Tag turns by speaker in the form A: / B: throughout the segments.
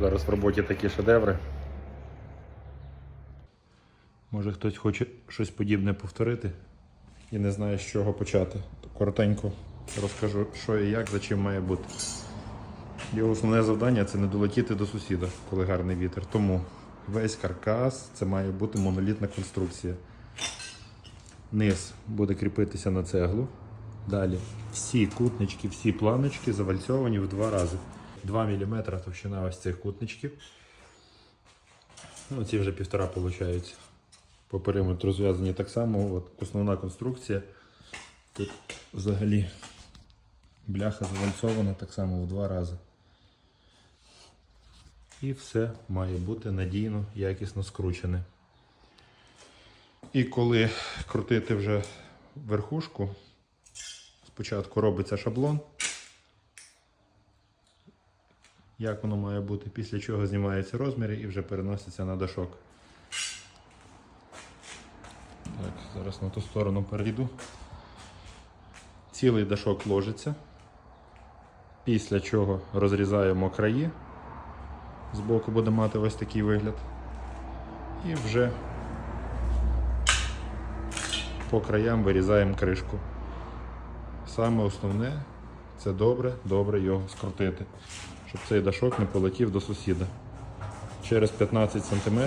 A: Зараз в роботі такі шедеври. Може хтось хоче щось подібне повторити і не знає, з чого почати. Коротенько розкажу, що і як, за чим має бути. Його основне завдання це не долетіти до сусіда, коли гарний вітер. Тому весь каркас це має бути монолітна конструкція. Низ буде кріпитися на цеглу. Далі всі кутнички, всі планочки завальцьовані в два рази. 2 мм товщина ось цих кутничків. Ну, ці вже півтора виходить. По периметру зв'язані так само. От основна конструкція. Тут взагалі бляха завальцована так само в два рази. І все має бути надійно, якісно скручене. І коли крутити вже верхушку, спочатку робиться шаблон, як воно має бути, після чого знімаються розміри і вже переноситься на дашок. Так, зараз на ту сторону перейду. Цілий дашок ложиться, після чого розрізаємо краї. Збоку буде мати ось такий вигляд. І вже по краям вирізаємо кришку. Саме основне це добре, добре його скрутити, щоб цей дашок не полетів до сусіда. Через 15 см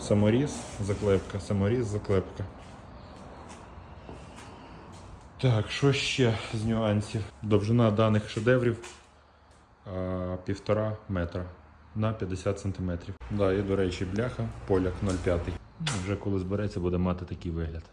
A: саморіз, заклепка, саморіз, заклепка. Так, що ще з нюансів? Довжина даних шедеврів півтора метра на 50 см. Да, і, до речі, бляха, поляк 0,5. Ну, Вже коли збереться, буде мати такий вигляд.